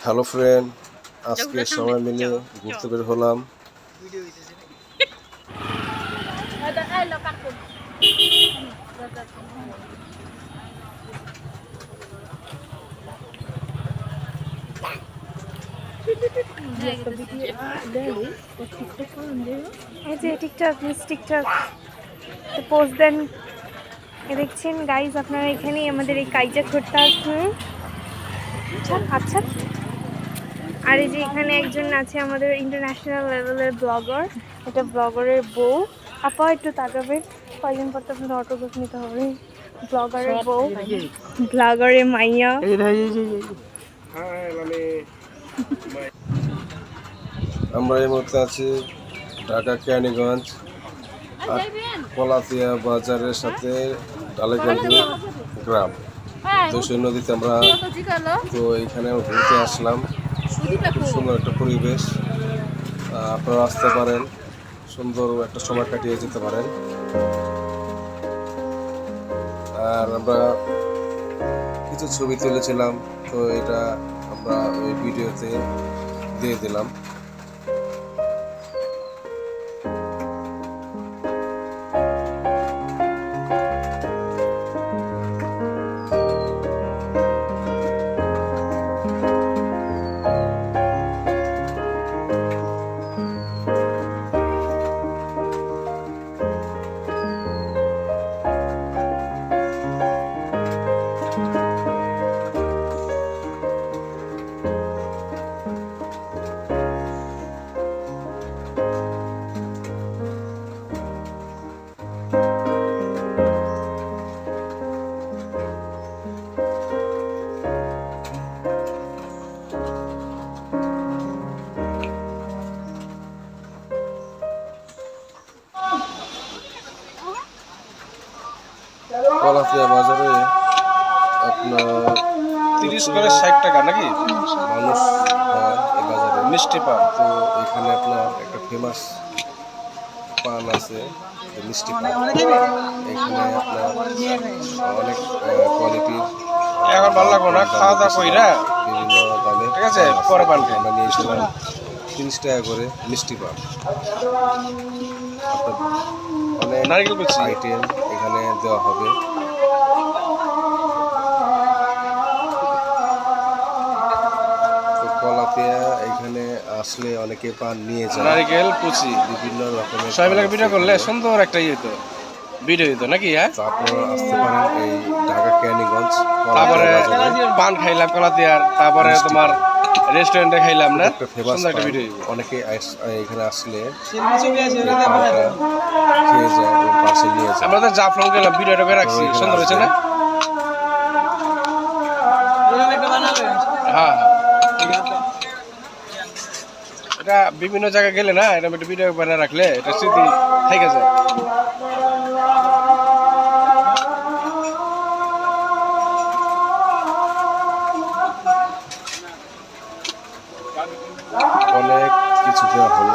Hello friend আজকে সবাই মিলে ঘুরতে বের হলাম। এই যে টিকটক মিস টিকটক পোস্ট দেন। দেখছেন গাইজ আপনারা এখানেই আমাদের এই কাইজা করতে আসুন আচ্ছা আচ্ছা। আর এই যে এখানে একজন আছে আমাদের ইন্টারন্যাশনাল লেভেলের ব্লগার এটা ব্লগারের বউ। আপা একটু তাকাবেন। কয়দিন পর তো আপনাদের অটোগ্রাফ নিতে হবে। ব্লগারের বউ। ব্লগারের মাইয়া। আমরা এই মুহূর্তে আছি ঢাকা কেরানীগঞ্জ আর কলাতিয়া বাজারের সাথে ডালেকান্দি গ্রাম। তো সেই নদীতে আমরা তো এখানে ঘুরতে আসলাম। খুব সুন্দর একটা পরিবেশ। আপনারা আসতে পারেন। সুন্দর একটা সময় কাটিয়ে যেতে পারেন। আর আমরা কিছু ছবি তুলেছিলাম তো এটা আমরা ওই ভিডিওতে দিয়ে দিলাম। কলাতিয়া বাজারে আপনার তিরিশ করে ষাট টাকা নাকি? মানুষ হয় এই বাজারে। মিষ্টি পান। তো এখানে আপনার একটা ফেমাস পান আছে মিষ্টি পান। এখানে আপনার অনেক কোয়ালিটির এখন ভালো লাগবো না? খাওয়া দাওয়া করি না? বিভিন্ন দামে ঠিক আছে, পরে পান। আমরা নিয়েছিলাম তিরিশ টাকা করে মিষ্টি পান। আপনার অনেক নারকেল। আইটেম এখানে দেওয়া হবে। তো কলাতিয়া এখানে আসলে অনেকে পান নিয়ে যায় নারিকেল কুচি। বিভিন্ন রকমের সবাই মিলে ভিডিও করলে সুন্দর একটা ইয়ে তো ভিডিও দিত নাকি হ্যাঁ? তো আপনারা আসতে পারেন এই ঢাকা ক্যানিগঞ্জ তারপরে পান খাইলাম কলাতিয়ার তারপরে তোমার রেস্টুরেন্টে খাইলাম না। ফেমাস সুন্দর একটা ভিডিও অনেকে এখানে আসলে আমরা তো জাফলং গেলাম ভিডিওটা করে রাখছি। সুন্দর হয়েছে না? হ্যাঁ। এটা বিভিন্ন জায়গায় গেলে না এটা একটা ভিডিও বানিয়ে রাখলে এটা স্মৃতি থেকে যায়। অনেক কিছু দেওয়া হলো।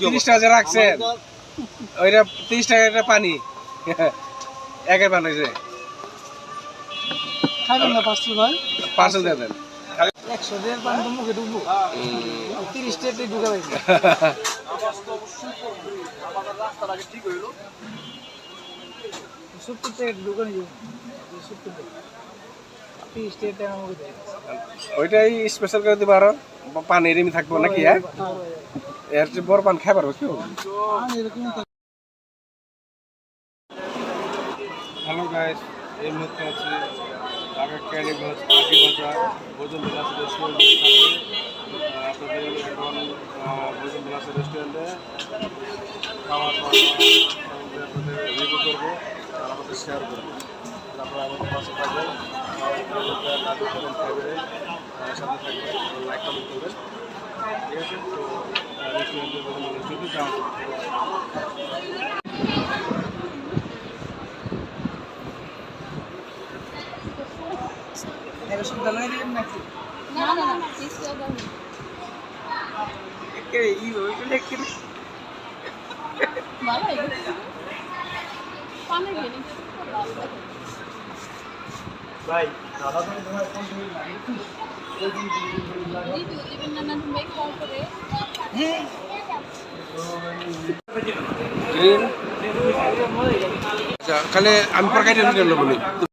তিরিশ টাকা যে রাখছেন ওইটা তিরিশ টাকা একটা পানি। একের পান হয়েছে। খাবেন না পাঁচশো ভাই? পার্সেল দিয়ে দেন। একশো দেড় পান তো মুখে ঢুকবো। তিরিশ টাকা ঢুকে পাইছি সত্তর টাকা ঢুকে নিয়ে সত্তর টাকা তিরিশ টাকা টাকা মুখে দেয় ওইটাই স্পেশাল করে দিবা আরও। পানি রেমি থাকব নাকি হ্যাঁ? এর যে বড় পান খাই পারব কেউ হ্যালো গাইস এই মুহূর্তে আছি ঢাকা ক্যারিগঞ্জ পাটি বাজার ভোজন বিলাস আহ, আপনাদের এখন আছে রেস্টুরেন্টে খাওয়ার আপনাদের রিভিউ করব আর আমাদের শেয়ার করব। তারপরে আমাদের পাশে থাকবেন সাথে থাকবেন লাইক কমেন্ট করবেন। ঠিক আছে? তো রেস্টুরেন্টের বিভিন্ন রেস্টুরেন্টে লাগে ভাই দাদা তো তোমার ফোন দিবি না। হ্যাঁ গ্রিন খালি আমি পর কাইটে নিয়ে নেব